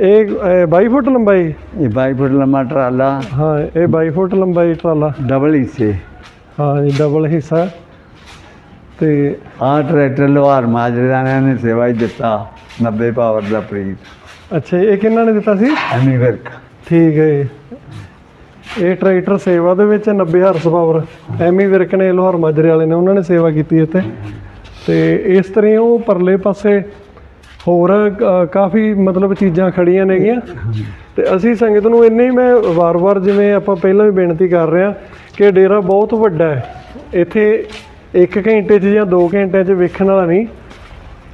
ਇਹ ਅਹ, 22 ਫੁੱਟ ਲੰਬਾਈ ਇਹ 22 ਫੁੱਟ ਲੰਮਾ ਟਰਾਲਾ। ਹਾਂ ਇਹ 22 ਫੁੱਟ ਲੰਬਾਈ ਟਰਾਲਾ। ਡਬਲ ਹਿੱਸੇ। ਹਾਂ ਇਹ ਡਬਲ ਹਿੱਸਾ। ਤੇ ਆਹ ਟਰੈਕਟਰ ਲੋਹਾਰ ਮਾਜਰਿਆਂ ਨੇ ਸੇਵਾ ਹੀ ਦਿੱਤਾ 90 ਪਾਵਰ ਦਾ ਪ੍ਰੀਤ। ਅੱਛਾ ਇਹ ਕਿੰਨਾ ਨੇ ਦਿੱਤਾ ਸੀ? ਐਮੀ ਵਰਕ। ਠੀਕ ਹੈ। ਇਹ ਟਰੈਕਟਰ ਸੇਵਾ ਦੇ ਵਿੱਚ 90 ਹਾਰਸ ਪਾਵਰ ਐਮੀ ਵਿਰਕ ਨੇ ਲੋਹਰ ਮਾਜਰੇ ਵਾਲੇ ਨੇ ਉਹਨਾਂ ਨੇ ਸੇਵਾ ਕੀਤੀ ਇੱਥੇ। ਤੇ ਇਸ ਤਰ੍ਹਾਂ ਉਹ ਪਰਲੇ ਪਾਸੇ ਹੋਰ ਅ, ਕਾਫੀ ਮਤਲਬ ਚੀਜ਼ਾਂ ਖੜੀਆਂ ਨੇਗੀਆਂ। ਤੇ ਅਸੀਂ ਸੰਗਤ ਨੂੰ ਇੰਨੇ ਹੀ ਮੈਂ ਵਾਰ-ਵਾਰ ਜਿਵੇਂ ਆਪਾਂ ਪਹਿਲਾਂ ਵੀ ਬੇਨਤੀ ਕਰ ਰਹੇ ਹਾਂ ਕਿ ਡੇਰਾ ਬਹੁਤ ਵੱਡਾ ਹੈ। ਇੱਥੇ 1 ਘੰਟੇ 'ਚ ਜਾਂ 2 ਘੰਟਿਆਂ 'ਚ ਵੇਖਣ ਵਾਲਾ ਨਹੀਂ।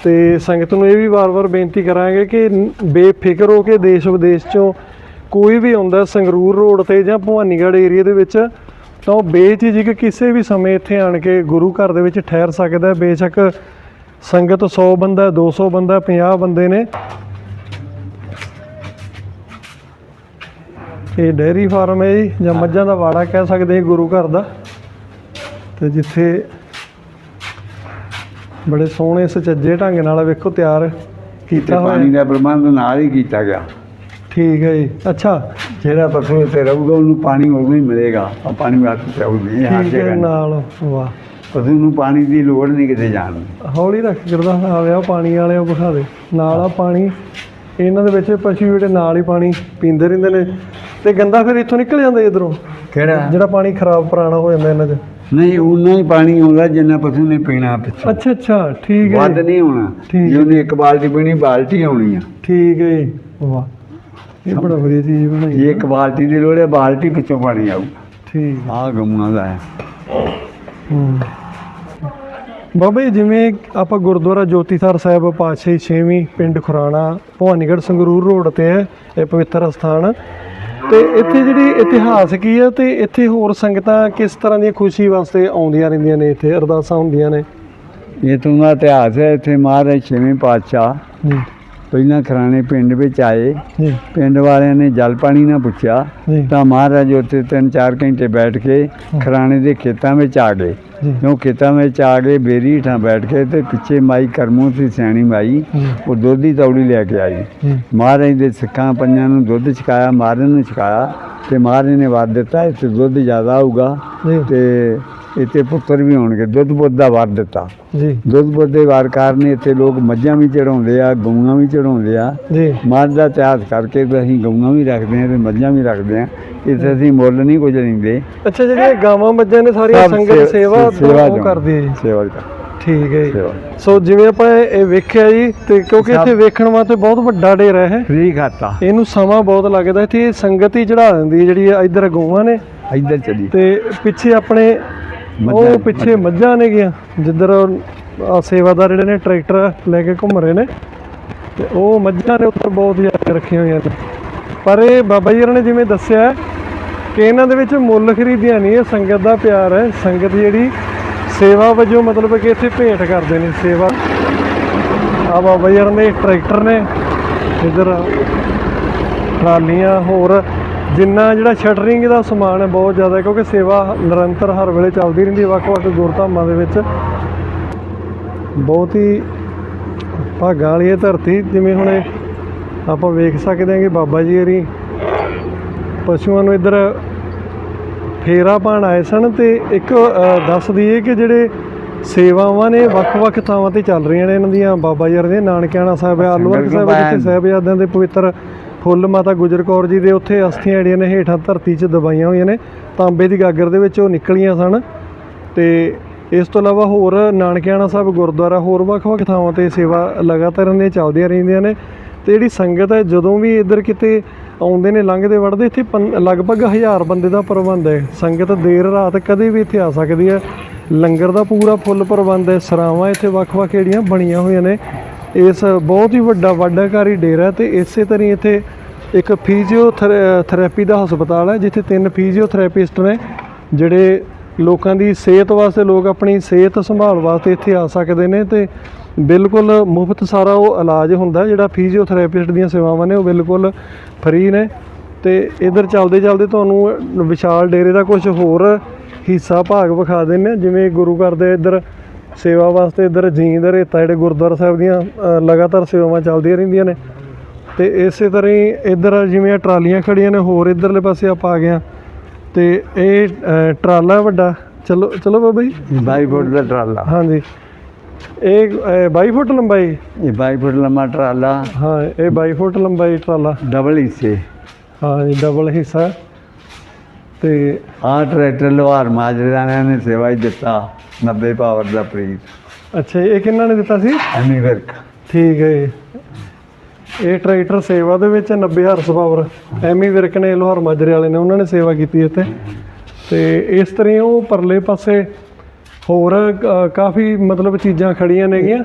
ਤੇ ਸੰਗਤ ਨੂੰ ਇਹ ਵੀ ਵਾਰ-ਵਾਰ ਬੇਨਤੀ ਕਰਾਂਗੇ ਕਿ ਨ- ਬੇਫਿਕਰ ਹੋ ਕੇ ਦੇਸ਼ ਵਿਦੇਸ਼ ਚੋਂ ਕੋਈ ਵੀ ਆਉਂਦਾ ਸੰਗਰੂਰ ਰੋਡ ਤੇ ਜਾਂ ਭਵਾਨੀਗੜ੍ਹ ਏਰੀਆ ਦੇ ਵਿੱਚ ਤਾਂ ਉਹ ਬੇਝਿਜਕ ਕਿਸੇ ਵੀ ਸਮੇਂ ਇੱਥੇ ਆਣ ਕੇ ਗੁਰੂ ਘਰ ਦੇ ਵਿੱਚ ਠਹਿਰ ਸਕਦਾ ਹੈ। ਬੇਸ਼ੱਕ ਸੰਗਤ 100 ਬੰਦਾ 200 ਬੰਦਾ 50 ਬੰਦੇ ਨੇ। ਇਹ ਡੇਅਰੀ ਫਾਰਮ ਹੈ ਜੀ ਜਾਂ ਮੱਝਾਂ ਦਾ ਵਾੜਾ ਕਹਿ ਸਕਦੇ ਹਾਂ ਗੁਰੂ ਘਰ ਦਾ। ਤੇ ਜਿੱਥੇ ਬੜੇ ਸੋਹਣੇ ਸੁਚੱਜੇ ਢੰਗ ਨਾਲ ਵੇਖੋ ਤਿਆਰ ਕੀਤਾ ਪਾਣੀ ਹੋਇਆ ਦਾ ਪ੍ਰਬੰਧ ਨਾਲ ਹੀ ਕੀਤਾ ਗਿਆ। ਠੀਕ ਹੈ ਜੀ। ਅੱਛਾ। ਜਿਹੜਾ ਪਸ਼ੂ ਇੱਥੇ ਰਹੂਗਾ ਉਹਨੂੰ ਪਾਣੀ ਉਦੋਂ ਹੀ ਮਿਲੇਗਾ। ਆ ਪਾਣੀ ਵਾਸਤੇ ਹਰ ਠੀਕ ਹੈ ਜਗ੍ਹਾ ਨਾਲ। ਵਾਹ। ਪਸ਼ੂ ਨੂੰ ਪਾਣੀ ਦੀ ਲੋੜ ਨਹੀਂ ਕਿਤੇ ਜਾਣ ਦੀ। ਹੌਲੀ ਰੱਖ ਕਰਦਾ ਆਵਿਆ ਪਾਣੀ ਵਾਲੇ ਉਹ ਵਿਖਾ ਦੇ। ਨਾਲ ਆ ਪਾਣੀ ਇਹਨਾਂ ਦੇ ਵਿੱਚ ਪਸ਼ੂ ਜਿਹੜੇ ਨਾਲ ਹੀ ਪਾਣੀ ਪੀਂਦੇ ਰਹਿੰਦੇ ਨੇ ਤੇ ਗੰਦਾ ਫਿਰ ਇੱਥੋਂ ਨਿਕਲ ਜਾਂਦਾ ਇਧਰੋਂ। ਕਿਹੜਾ? ਜਿਹੜਾ ਪਾਣੀ ਖਰਾਬ ਪੁਰਾਣਾ ਹੋ ਜਾਂਦਾ ਇਹਨਾਂ 'ਚ। ਨਹੀਂ ਉਨਾ ਹੀ ਪਾਣੀ ਆਉਂਦਾ ਜਿੰਨਾ ਪਸ਼ੂ ਨੇ ਪੀਣਾ ਪਿੱਛੋਂ। ਅੱਛਾ ਅੱਛਾ ਠੀਕ ਹੈ ਵੱਧ ਨਹੀਂ ਹੋਣਾ ਜੇ ਉਹਨੇ ਇੱਕ ਬਾਲਟੀ ਪੀਣੀ ਬਾਲਟੀ ਆਉਣੀ ਆ। ਠੀਕ ਹੈ ਜੀ, ਵਾਹ ਇਹ ਬੜਾ ਵਧੀਆ ਚੀਜ਼ ਬਣਾਈ ਜੇ ਇੱਕ ਬਾਲਟੀ ਦੀ ਲੋੜ ਹੈ ਬਾਲਟੀ ਪਿੱਛੋਂ ਪਾਣੀ ਆਊਗਾ। ਠੀਕ ਆਹ ਗਊਆਂ ਦਾ ਹੈ ਹੂੰ। ਬਾਬਾ ਜੀ ਜਿਵੇਂ ਆਪਾਂ ਗੁਰਦੁਆਰਾ ਜੋਤੀਸਰ ਸਾਹਿਬ ਪਾਤਸ਼ਾਹੀ 6ਵੀਂ ਪਿੰਡ ਖੁਰਾਣਾ ਭਵਾਨੀਗੜ੍ਹ ਸੰਗਰੂਰ ਰੋਡ ਤੇ ਹੈ ਇਹ ਪਵਿੱਤਰ ਸਥਾਨ। ਤੇ ਇੱਥੇ ਜਿਹੜੀ ਇਤਿਹਾਸ ਕੀ ਹੈ ਤੇ ਇੱਥੇ ਹੋਰ ਸੰਗਤਾਂ ਕਿਸ ਤਰ੍ਹਾਂ ਦੀਆਂ ਖੁਸ਼ੀ ਵਾਸਤੇ ਆਉਂਦੀਆਂ ਰਹਿੰਦੀਆਂ ਨੇ ਇੱਥੇ ਅਰਦਾਸਾਂ ਹੁੰਦੀਆਂ ਨੇ? ਇਹ ਤੋਂ ਦਾ ਇਤਿਹਾਸ ਹੈ ਇੱਥੇ ਮਹਾਰਾਜ ਛੇਵੇਂ ਪਾਤਸ਼ਾਹ। ਜੀ ਪਹਿਲਾਂ ਖਰਾਣੇ ਪਿੰਡ ਵਿੱਚ ਆਏ। ਜੀ। ਪਿੰਡ ਵਾਲਿਆਂ ਨੇ ਜਲ ਪਾਣੀ ਨਾ ਪੁੱਛਿਆ। ਜੀ। ਤਾਂ ਮਹਾਰਾਜ ਉੱਥੇ 3-4 ਘੰਟੇ ਬੈਠ ਕੇ ਖਰਾਣੇ ਦੇ ਖੇਤਾਂ ਵਿੱਚ ਆ ਗਏ। ਕਿਉਂ ਖੇਤਾਂ ਵਿੱਚ ਆ ਗਏ ਬੇਰੀ ਹੇਠਾਂ ਬੈਠ ਕੇ ਤੇ ਪਿੱਛੇ ਮਾਈ ਕਰਮੂ ਸੀ ਸਿਆਣੀ ਮਾਈ ਉਹ ਦੁੱਧ ਦੀ ਤੌੜੀ ਲੈ ਕੇ ਆਈ। ਮਹਾਰਾਜ ਦੇ ਸਿੱਖਾਂ ਪੰਜਾਂ ਨੂੰ ਦੁੱਧ ਛਕਾਇਆ ਮਹਾਰਾਜ ਨੂੰ ਛਕਾਇਆ ਤੇ ਮਹਾਰਾਜ ਨੇ ਵਾਰ ਦਿੱਤਾ ਇੱਥੇ ਦੁੱਧ ਜ਼ਿਆਦਾ ਆਊਗਾ ਜੀ। ਤੇ ਇੱਥੇ ਪੁੱਤਰ ਵੀ ਹੋਣਗੇ ਦੁੱਧ ਬੁੱਧ ਦਾ ਵਾਰ ਦਿੱਤਾ। ਜੀ। ਦੁੱਧ ਬੁੱਧ ਦੇ ਵਾਰ ਕਾਰਨ ਇੱਥੇ ਲੋਕ ਮੱਝਾਂ ਵੀ ਚੜਾਉਂਦੇ ਆ ਗਊਆਂ ਵੀ ਚੜਾਉਂਦੇ ਆ। ਜੀ। ਮੱਝ ਦਾ ਇਤਿਹਾਸ ਕਰਕੇ ਤੇ ਅਸੀਂ ਗਊਆਂ ਵੀ ਰੱਖਦੇ ਆ ਤੇ ਮੱਝਾਂ ਵੀ ਰੱਖਦੇ ਆ। ਇੱਥੇ ਅਸੀਂ ਮੁੱਲ ਨਹੀਂ ਕੁਝ ਲੈਂਦੇ ਅੱਛਾ ਜਿਹੜੀਆਂ ਗਾਵਾਂ ਮੱਝਾਂ ਨੇ ਸਾਰੀਆਂ ਸੰਗਤ ਸੇਵਾ ਸੇਵਾ ਉਹ ਕਰਦੀ ਹੈ ਜੀ। ਸੇਵਾ ਦਾ ਠੀਕ ਹੈ ਜੀ। ਸੋ ਜਿਵੇਂ ਆਪਾਂ ਇਹ ਵੇਖਿਆ ਜੀ ਤੇ ਕਿਉਂਕਿ ਇੱਥੇ ਵੇਖਣ ਵਾਸਤੇ ਬਹੁਤ ਵੱਡਾ ਡੇਰਾ ਹੈ। ਫ੍ਰੀ ਖਾਤਾ। ਇਹਨੂੰ ਸਮਾਂ ਬਹੁਤ ਲੱਗਦਾ। ਇੱਥੇ ਸੰਗਤ ਹੀ ਚੜਾ ਦਿੰਦੀ ਜਿਹੜੀ ਇਧਰ ਗਊਆਂ ਨੇ। ਇੱਧਰ ਚਲੀ। ਤੇ ਪਿੱਛੇ ਆਪਣੇ ਉਹ ਪਿੱਛੇ ਮੱਝਾਂ ਨੇ ਗਿਆ ਜਿੱਧਰ ਆ ਸੇਵਾਦਾਰ ਜਿਹੜੇ ਨੇ ਟਰੈਕਟਰ ਲੈ ਕੇ ਘੁੰਮ ਰਹੇ ਨੇ ਤੇ ਉਹ ਮੱਝਾਂ ਨੇ ਉੱਪਰ ਬਹੁਤ ਜ਼ਿਆਦਾ ਰੱਖੀਆਂ ਹੋਈਆਂ ਨੇ। ਪਰ ਇਹ ਬਾਬਾ ਜੀ ਹੋਰਾਂ ਨੇ ਜਿਵੇਂ ਦੱਸਿਆ ਕਿ ਇਹਨਾਂ ਦੇ ਵਿੱਚ ਮੁੱਲ ਖਰੀਦਿਆ ਨਹੀਂ ਇਹ ਸੰਗਤ ਦਾ ਪਿਆਰ ਹੈ। ਸੰਗਤ ਜਿਹੜੀ ਸੇਵਾ ਵਜੋਂ ਮਤਲਬ ਕਿ ਇੱਥੇ ਭੇਟ ਕਰਦੇ ਨੇ ਸੇਵਾ। ਆ ਬਾਬਾ ਜੀ ਹੋਰਾਂ ਦੇ ਟਰੈਕਟਰ ਨੇ ਇਧਰ ਟਰਾਲੀਆਂ ਹੋਰ ਜਿੰਨਾ ਜਿਹੜਾ ਸ਼ਟਰਿੰਗ ਦਾ ਸਮਾਨ ਹੈ ਬਹੁਤ ਜ਼ਿਆਦਾ ਕਿਉਂਕਿ ਸੇਵਾ ਨਿਰੰਤਰ ਹਰ ਵੇਲੇ ਚੱਲਦੀ ਰਹਿੰਦੀ ਹੈ ਵੱਖ-ਵੱਖ ਗੁਰਧਾਮਾਂ ਦੇ ਵਿੱਚ। ਬਹੁਤ ਹੀ ਭਾਗਾਂ ਵਾਲੀ ਇਹ ਧਰਤੀ ਜਿਵੇਂ ਹੁਣ ਆਪਾਂ ਵੇਖ ਸਕਦੇ ਹਾਂ ਕਿ ਬਾਬਾ ਜੀ ਹਰੀ ਪਸ਼ੂਆਂ ਨੂੰ ਇੱਧਰ ਫੇਰਾ ਪਾਣ ਆਏ ਸਨ ਤੇ ਇੱਕ ਦੱਸ ਦਈਏ ਕਿ ਜਿਹੜੇ ਸੇਵਾਵਾਂ ਨੇ ਵੱਖ-ਵੱਖ ਥਾਵਾਂ ਤੇ ਚੱਲ ਰਹੀਆਂ ਨੇ ਇਹਨਾਂ ਦੀਆਂ ਬਾਬਾ ਜੀ ਦੇ ਨਾਨਕਿਆਣਾ ਸਾਹਿਬ ਆਲੂਵਾਲ ਸਾਹਿਬ ਜਿੱਥੇ ਸਾਹਿਬਜ਼ਾਦਿਆਂ ਦੇ ਪਵਿੱਤਰ ਫੁੱਲ ਮਾਤਾ ਗੁਜਰ ਕੌਰ ਜੀ ਦੇ ਉੱਥੇ ਅਸਥੀਆਂ ਜਿਹੜੀਆਂ ਨੇ ਹੇਠਾਂ ਧਰਤੀ 'ਚ ਦਬਾਈਆਂ ਹੋਈਆਂ ਨੇ। ਤਾਂਬੇ ਦੀ ਗਾਗਰ ਦੇ ਵਿੱਚ ਉਹ ਨਿਕਲੀਆਂ ਸਨ। ਤੇ ਇਸ ਤੋਂ ਇਲਾਵਾ ਹੋਰ ਨਾਨਕਿਆਣਾ ਸਾਹਿਬ, ਗੁਰਦੁਆਰਾ, ਹੋਰ ਵੱਖ-ਵੱਖ ਥਾਵਾਂ ਤੇ ਸੇਵਾ ਲਗਾਤਾਰ ਇਹਨਾਂ ਦੀਆਂ ਚੱਲਦੀਆਂ ਰਹਿੰਦੀਆਂ ਨੇ। ਤੇ ਜਿਹੜੀ ਸੰਗਤ ਹੈ, ਜਦੋਂ ਵੀ ਇੱਧਰ ਕਿਤੇ ਆਉਂਦੇ ਨੇ, ਲੰਘਦੇ, ਵੜਦੇ, ਇੱਥੇ ਪੰ- ਲਗਭਗ 1000 ਬੰਦੇ ਦਾ ਪ੍ਰਬੰਧ ਹੈ। ਸੰਗਤ ਦੇਰ ਰਾਤ ਕਦੇ ਵੀ ਇੱਥੇ ਆ ਸਕਦੀ ਹੈ। ਲੰਗਰ ਦਾ ਪੂਰਾ ਫੁੱਲ ਪ੍ਰਬੰਧ ਹੈ। ਸਰਾਵਾਂ ਇੱਥੇ ਵੱਖ-ਵੱਖ ਜਿਹੜੀਆਂ ਬਣੀਆਂ ਹੋਈਆਂ ਨੇ। ਇਸ ਬਹੁਤ ਹੀ ਵੱਡਾ ਵਾਢਾਕਾਰੀ ਡੇਰਾ ਹੈ ਤੇ ਇਸੇ ਤਰ੍ਹਾਂ ਹੀ ਇੱਥੇ ਇੱਕ ਫਿਜ਼ੀਓਥੈਰੇਪੀ ਦਾ ਹਸਪਤਾਲ ਹੈ, ਜਿੱਥੇ ਤਿੰਨ ਫਿਜ਼ੀਓਥੈਰੇਪਿਸਟ ਨੇ, ਜਿਹੜੇ ਲੋਕਾਂ ਦੀ ਸਿਹਤ ਵਾਸਤੇ ਲੋਕ ਆਪਣੀ ਸਿਹਤ ਸੰਭਾਲ ਵਾਸਤੇ ਇੱਥੇ ਆ ਸਕਦੇ ਨੇ ਤੇ ਬਿਲਕੁਲ ਮੁਫਤ ਸਾਰਾ ਉਹ ਇਲਾਜ ਹੁੰਦਾ ਜਿਹੜਾ ਫਿਜ਼ੀਓਥੈਰੇਪਿਸਟ ਦੀਆਂ ਸੇਵਾਵਾਂ ਨੇ, ਉਹ ਬਿਲਕੁਲ ਫ੍ਰੀ ਨੇ। ਤੇ ਇਧਰ ਚੱਲਦੇ ਚੱਲਦੇ ਤੁਹਾਨੂੰ ਵਿਸ਼ਾਲ ਡੇਰੇ ਦਾ ਕੁਝ ਹੋਰ ਹਿੱਸਾ ਭਾਗ ਵਿਖਾ ਦਿੰਦੇ ਹਾਂ, ਜਿਵੇਂ ਗੁਰੂ ਘਰ ਦੇ ਇੱਧਰ ਸੇਵਾ ਵਾਸਤੇ ਇੱਧਰ ਜੀਂਦ ਰੇਤਾ ਜਿਹੜੇ ਗੁਰਦੁਆਰਾ ਸਾਹਿਬ ਦੀਆਂ ਲਗਾਤਾਰ ਸੇਵਾਵਾਂ ਚੱਲਦੀਆਂ ਰਹਿੰਦੀਆਂ ਨੇ। ਤੇ ਇਸੇ ਤਰ੍ਹਾਂ ਹੀ ਇੱਧਰ ਜਿਵੇਂ ਟਰਾਲੀਆਂ ਖੜੀਆਂ ਨੇ ਹੋਰ ਇੱਧਰਲੇ ਪਾਸੇ ਆਪਾਂ ਆ ਗਏ ਤੇ ਇਹ ਟਰਾਲਾ ਵੱਡਾ। ਚਲੋ ਚਲੋ ਬਾਬਾ ਜੀ। 22 ਫੁੱਟ ਦਾ ਟਰਾਲਾ। ਹਾਂਜੀ। ਇਹ 22 ਫੁੱਟ ਲੰਬਾਈ ਇਹ 22 ਫੁੱਟ ਲੰਮਾ ਟਰਾਲਾ। ਹਾਂ ਇਹ 22 ਫੁੱਟ ਲੰਬਾਈ ਟਰਾਲਾ। ਡਬਲ ਹਿੱਸੇ। ਹਾਂ ਜੀ ਡਬਲ ਹਿੱਸਾ। ਤੇ ਆਹ ਟਰੈਕਟਰ ਲੋਹਾਰ ਮਾਜਰੇ ਨੇ ਸੇਵਾ ਹੀ ਦਿੱਤਾ 90 ਪਾਵਰ ਦਾ ਪ੍ਰੀਤ। ਅੱਛਾ ਇਹ ਕਿੰਨਾ ਨੇ ਦਿੱਤਾ ਸੀ? ਐਮੀ ਵਰਕ। ਠੀਕ ਹੈ ਜੀ। ਇਹ ਟਰੈਕਟਰ ਸੇਵਾ ਦੇ ਵਿੱਚ 90 ਹਾਰਸ ਪਾਵਰ ਐਮੀ ਵਿਰਕ ਨੇ ਲੋਹਾਰ ਮਾਜਰੇ ਵਾਲੇ ਨੇ ਉਹਨਾਂ ਨੇ ਸੇਵਾ ਕੀਤੀ ਇੱਥੇ। ਤੇ ਇਸ ਤਰ੍ਹਾਂ ਹੀ ਉਹ ਪਰਲੇ ਪਾਸੇ ਹੋਰ ਅ, ਕਾਫੀ ਮਤਲਬ ਚੀਜ਼ਾਂ ਖੜੀਆਂ ਨੇਗੀਆਂ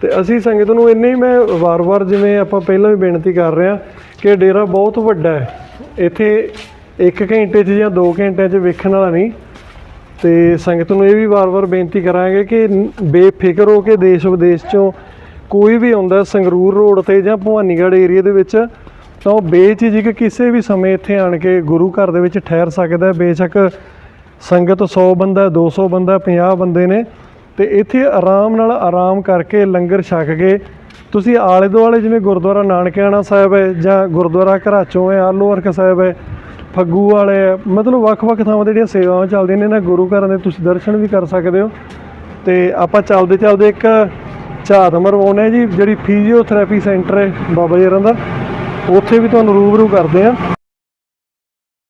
ਤੇ ਅਸੀਂ ਸੰਗਤ ਨੂੰ ਇੰਨੇ ਹੀ ਮੈਂ ਵਾਰ-ਵਾਰ ਜਿਵੇਂ ਆਪਾਂ ਪਹਿਲਾਂ ਵੀ ਬੇਨਤੀ ਕਰ ਰਹੇ ਹਾਂ ਕਿ ਡੇਰਾ ਬਹੁਤ ਵੱਡਾ ਹੈ। ਇੱਥੇ 1 ਘੰਟੇ 'ਚ ਜਾਂ 2 ਘੰਟਿਆਂ 'ਚ ਵੇਖਣ ਵਾਲਾ ਨਹੀਂ। ਤੇ ਸੰਗਤ ਨੂੰ ਇਹ ਵੀ ਵਾਰ-ਵਾਰ ਬੇਨਤੀ ਕਰਾਂਗੇ ਕਿ ਬੇਫਿਕਰ ਹੋ ਕੇ ਦੇਸ਼ ਵਿਦੇਸ਼ ਚੋਂ ਕੋਈ ਵੀ ਆਉਂਦਾ ਸੰਗਰੂਰ ਰੋਡ ਤੇ ਜਾਂ ਭਵਾਨੀਗੜ੍ਹ ਏਰੀਆ ਦੇ ਵਿੱਚ, ਤਾਂ ਉਹ ਬੇਝਿਜਕ ਕਿਸੇ ਵੀ ਸਮੇਂ ਇੱਥੇ ਆਣ ਕੇ ਗੁਰੂ ਘਰ ਦੇ ਵਿੱਚ ਠਹਿਰ ਸਕਦਾ ਹੈ। ਬੇਸ਼ੱਕ ਸੰਗਤ 100 ਬੰਦਾ 200 ਬੰਦਾ 50 ਬੰਦੇ ਨੇ ਤੇ ਇੱਥੇ ਆਰਾਮ ਨਾਲ ਆਰਾਮ ਕਰਕੇ ਲੰਗਰ ਛਕ ਕੇ ਤੁਸੀਂ ਆਲੇ ਦੁਆਲੇ ਜਿਵੇਂ ਗੁਰਦੁਆਰਾ ਨਾਨਕਿਆਣਾ ਸਾਹਿਬ ਹੈ ਜਾਂ ਗੁਰਦੁਆਰਾ ਘਰਾਚੋਂ ਹੈ, ਆਲੂ ਵਰਕ ਸਾਹਿਬ ਹੈ ਫੱਗੂ ਵਾਲੇ ਹੈ ਮਤਲਬ ਵੱਖ-ਵੱਖ ਥਾਵਾਂ ਤੇ ਜਿਹੜੀਆਂ ਸੇਵਾਵਾਂ ਚੱਲਦੀਆਂ ਨੇ, ਇਹਨਾਂ ਗੁਰੂ ਘਰਾਂ ਦੇ ਤੁਸੀਂ ਦਰਸ਼ਨ ਵੀ ਕਰ ਸਕਦੇ ਹੋ। ਤੇ ਆਪਾਂ ਚੱਲਦੇ ਚੱਲਦੇ ਇੱਕ ਝਾਤ ਮਰਵਾਉਣੇ ਜੀ, ਜਿਹੜੀ ਫਿਜ਼ੀਓਥੈਰੇਪੀ ਸੈਂਟਰ ਹੈ ਬਾਬਾ ਜੀ ਦਾ। ਉੱਥੇ ਵੀ ਤੁਹਾਨੂੰ ਰੂਬਰੂ ਕਰਦੇ ਆ